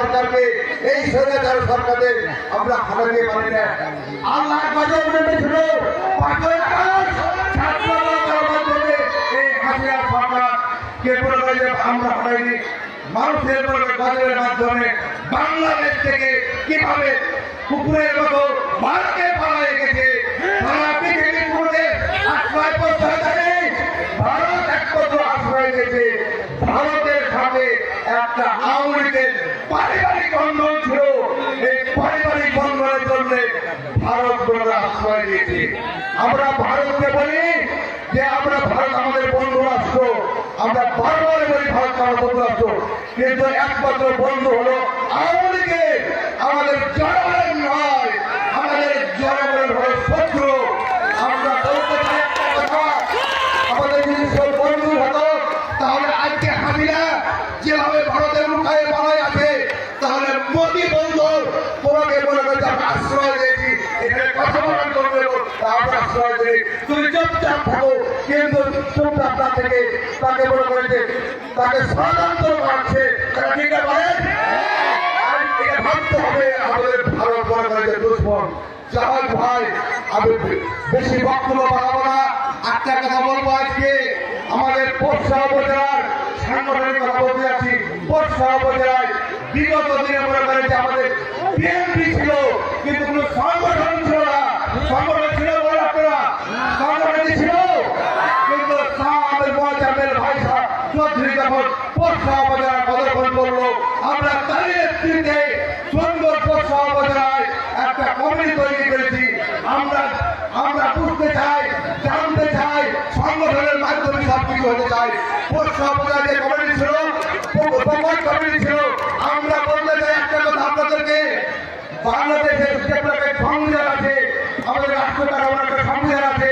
সরকারকে, এই স্বৈরাচার সরকারের আমরা হারাতে পারি না। আল্লাহ হয়নি মানুষের মাধ্যমে বাংলাদেশ থেকে কীভাবে কুকুরের মতো ভারতকে পালাই গেছে সারা পৃথিবীর মধ্যে আশ্রয় প্রশ্রয় থাকে ভারত একমাত্র আশ্রয় গেছে ভারতের সাথে একটা আওয়ামী লীগের পারিবারিক বন্ধন ছিল। এই পারিবারিক বন্ধনের জন্য ভারত আশ্রয় দিয়েছে আমরা ভারতকে বলি যে, আমরা ভারত আমাদের বন্ধু রাষ্ট্র। আমরা বারবার বলি ভারত আমার বন্ধু রাষ্ট্র। কিন্তু একমাত্র বন্ধু হলো আওয়ামী লীগের আমাদের জনগণের নয় আমাদের জনগণের হলো শত্রু আমরা বলতে চাই একটা কথা আমাদের যদি সব বন্ধু হতো তাহলে আজকে হাসিনা যেভাবে ভারতের মুখায় পালাই আছে তাহলে মোদী বন্ধু তোমাকে মনে করে আমরা আশ্রয় দিয়েছি এখানে কথা বলার আমরা আশ্রয় দিই তুমি চুপচাপ থাকো। কিন্তু চুপচাপ থেকে তাকে মনে করেছে তাকে ষড়যন্ত্র করছে তারা ঠিক ভাবতে হবে। আমাদের ভারত মনে দুশ্মন ভাই, আমি বেশি বক্তব্য বাড়াবো না। একটা কথা বলব আজকে। আমাদের পোষা উপজেলার সাংগঠনিক কথা বলতে যাচ্ছি পোষা উপজেলায় বিগত দিনে মনে আমাদের বিএনপি ছিল, কিন্তু কোনো সংগঠন ছিল না। সংগঠন ছিল বলে আপনারা। সংগঠন ছিল, কিন্তু আমাদের মহাজামের ভাই সাহেব চৌধুরী যখন করল আমরা তারই নেতৃত্বে সুন্দর পোষা উপজেলায় একটা কমিটি তৈরি আমরা আমরা বুঝতে চাই, জানতে চাই, সংগঠনের মাধ্যমে সব কিছু হতে চাই। পোষা উপজেলার যে কমিটি ছিল কমিটি আমরা বলতে চাই একটা কথা আপনাদেরকে বাংলাদেশের যে আছে, আমাদের রাষ্ট্রটার আমার সংবিধান আছে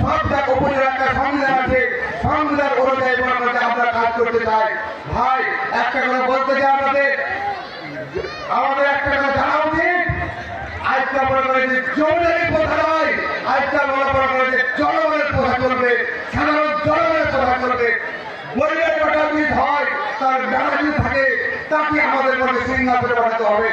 সব জায়গা উপজেলার একটা সংবিধান আছে, সংবিধান অনুযায়ী মনে আমরা কাজ করতে চাই। ভাই, একটা কথা বলতে চাই আপনাদের। আমাদের একটা কথা জানা উচিত। আজকে মনে করে যে জমিদারি প্রথা নয়। আজকে মনে করে যে জনগণের প্রথা চলবে। সাধারণ জনগণের প্রথা চলবে। গরিবের কথা যদি হয়, তার বেড়া যদি থাকে, তাকে আমাদের মধ্যে সিংহাসনে পাঠাতে হবে।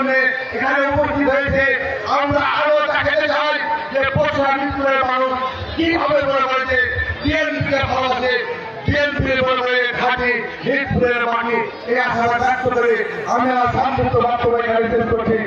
এখানে উপস্থিত হয়েছে। আমরা আরও দেখাতে চাই যে পশুরা মৃত্যুরের মানুষ কীভাবে মনে করেছে বিএনপিকে ভালোবাসে এই আশা আমি আমার সংযুক্ত বক্তব্য এখানে করছি।